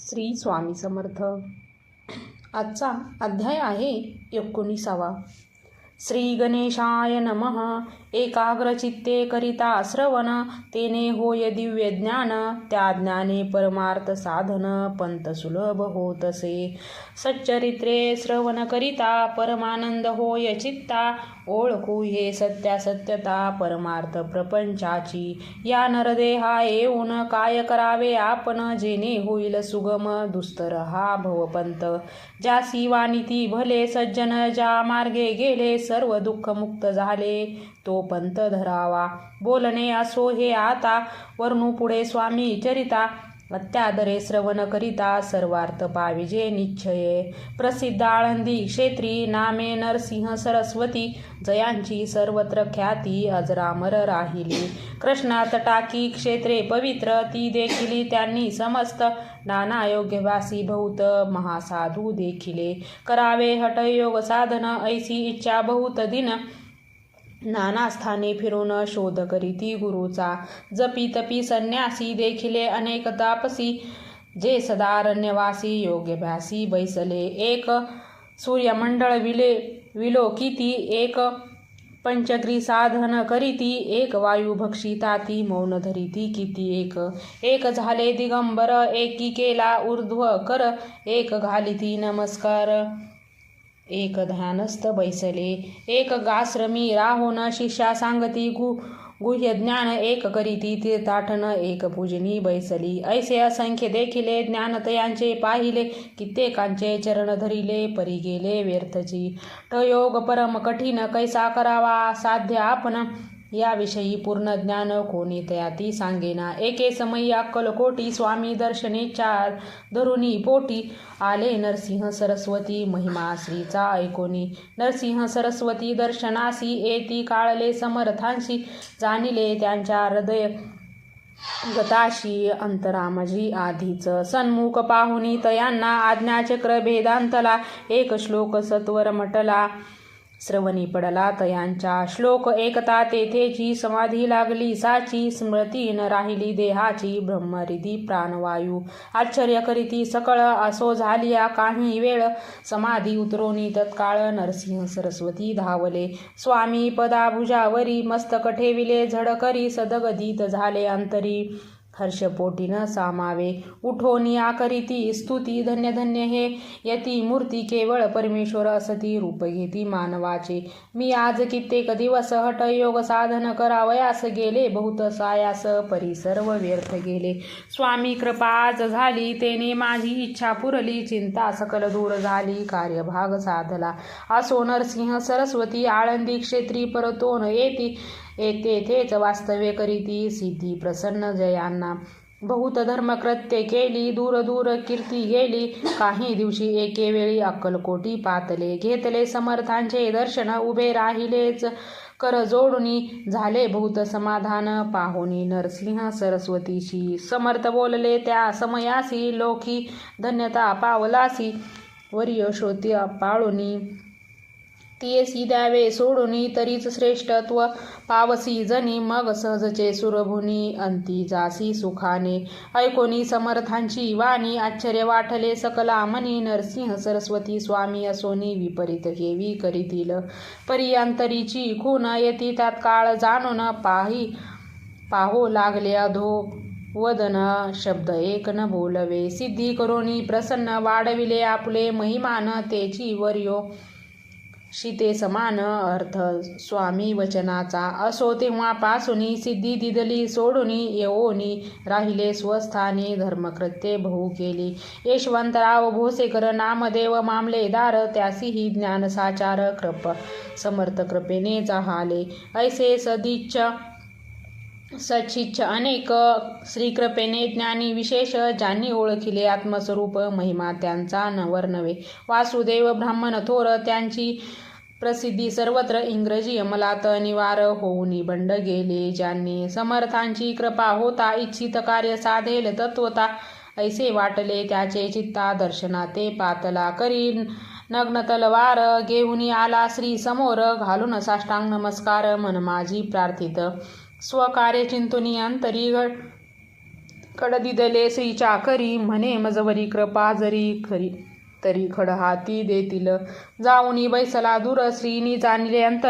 श्री स्वामी समर्थ. आजचा अध्याय आहे एकोणीसावा. श्री गणेशाय नमः। एकाग्रचित्ते करिता श्रवण तेने होय दिव्य ज्ञान त्या ज्ञाने परमार्थ साधन पंत सुलभ होतसे। सच्चरित्रे श्रवण करिता परमानंद होय चित्ता ओळखू हे सत्यासत्यता परमार्थ प्रपंचाची। या नरदेहा येऊन काय करावे आपण जेणे होईल सुगम दुस्तर हा भवपंत। ज्या वानिती भले सज्जन ज्या मार्गे गेले सर्व दुःख मुक्त झाले. तो पंत धरावा. बोलणे असो हे आता. वर्णू पुढे स्वामी चरिता. अत्यादरे श्रवण करिता सर्वार्थ पाविजे निश्चये. प्रसिद्ध आळंदी क्षेत्री नामे नरसिंह सरस्वती जयांची सर्वत्र ख्याती अजरामर राहिली. कृष्णा तटाकी क्षेत्रे पवित्र ती देखिली त्यांनी समस्त नाना योग्यवासी बहुत महासाधू देखिले. करावे हठयोग साधन ऐसी इच्छा बहुत दिन नाना स्थाने फिरून शोध करीती गुरुचा. जपी तपी संन्यासी देखिले अनेक तापसी जे सदारण्यवासी योग्यभ्यासी बैसले. एक सूर्यमंडळ विले विलो किती एक पंचक्री साधन करीती एक वायू भक्षिताती मौन धरिती किती एक. एक झाले दिगंबर एकी केला ऊर्ध्व कर एक घालिती नमस्कार. एक ध्यानस्थ बैसले एक गाश्रमी राहोन शिष्या सांगती गु गुह्य ज्ञान एक करीती तीर्थाटन एक पूजनी बैसली. ऐसे असंख्य देखिले ज्ञानतयांचे पाहिले कित्येकांचे चरण धरिले परी गेले व्यर्थची. टयोग परम कठीण कैसा करावा साध्य आपण याविषयी पूर्ण ज्ञान कोणी तयाती सांगेना. एके समयी अक्कलकोटी स्वामी दर्शने चार धरुणी पोटी. आले नरसिंह सरस्वती महिमा श्रीचा ऐकोनी. नरसिंह सरस्वती दर्शनासी येती काळले समर्थांशी. जाणिले त्यांच्या हृदय गताशी अंतरामजी आधीच सन्मुख पाहुनी तयांना आज्ञाचक्र भेदांतला एक श्लोक सत्वर म्हटला श्रवणी पडला तयांच्या श्लोक एकता तेथेची समाधी लागली साची स्मृती न राहिली देहाची ब्रह्मरिधी प्राणवायू. आश्चर्य करीती सकळ असो झालिया काही वेळ समाधी उतरोनी तत्काळ नरसिंह सरस्वती धावले. स्वामी पदाभुजावरी मस्तक ठेविले झडकरी सदगदित झाले अंतरी. हर्षपोटी न सामावे. उठोनिया करीती स्तुती धन्य धन्य हे. यती मूर्ती केवळ परमेश्वर असती रूप घेती मानवाचे. मी आज कित्येक दिवस हट योग साधन करावयास गेले बहुत सायास परी सर्व व्यर्थ गेले. स्वामी कृपा आज झाली तेने माझी इच्छा पुरली चिंता सकल दूर झाली कार्यभाग साधला. असो नरसिंह सरस्वती आळंदी क्षेत्री परतोन येती. तेथेच वास्तव्य करीती सिद्धी प्रसन्न जयांना. बहुत धर्मकृत्य केली दूर दूर कीर्ती गेली. काही दिवशी एके वेळी अक्कलकोटी पातले. घेतले समर्थांचे दर्शन उभे राहिलेच कर जोडुनी झाले बहुत समाधान पाहुनी नरसिंह सरस्वतीशी. समर्थ बोलले त्या समयासी लोकी धन्यता पावलासी. वर्य श्रोती पाळुनी. तियसी द्यावे सोडुनी तरीच श्रेष्ठत्व पावसी जनी मग सहजचे सुरभुनी अंती जासी सुखाने. ऐकोनी समर्थांची वाणी आश्चर्य वाटले सकला मनी नरसिंह सरस्वती स्वामी असोनी विपरीत हेवी करीतील. परियांतरीची खून येती तात्काळ जाणून पाही पाहो लागले अधो. वदन शब्द एक न बोलवे. सिद्धी करोनी प्रसन्न वाढविले आपले महिमान तेची वर्यो. शिते समान अर्थ स्वामी वचनाचा असो तेव्हापासून सिद्धी दिदली सोडुनी येवोनी राहिले स्वस्थानी धर्मकृत्ये बहु केली. यशवंतराव भोसेकर नामदेव मामलेदार त्यासीही ज्ञानसाचार कृप समर्थ कृपेने जहाले ऐसे सदिच्छ सचिच्छ अनेक श्रीकृपेने ज्ञानी विशेष ज्यांनी ओळखिले आत्मस्वरूप महिमा त्यांचा नवर नव्हे. वासुदेव ब्राह्मण थोर त्यांची प्रसिद्धी सर्वत्र इंग्रजी अंमलात निवार होऊन बंड गेले. ज्यांनी समर्थांची कृपा होता इच्छित कार्य साधेल तत्वता ऐसे वाटले त्याचे चित्ता दर्शनाते पातला करी नग्न तलवार घेऊन आला श्री समोर घालून साष्टांग नमस्कार मन माझी प्रार्थित. स्वकार्य चिंतुनी अंतरी कडदिदले श्री चाकरी म्हणे मजवरी कृपा जरी खरी तरी खड हाती देतील. जाऊनी बैसला दूर श्रीनी जाणले अंतर.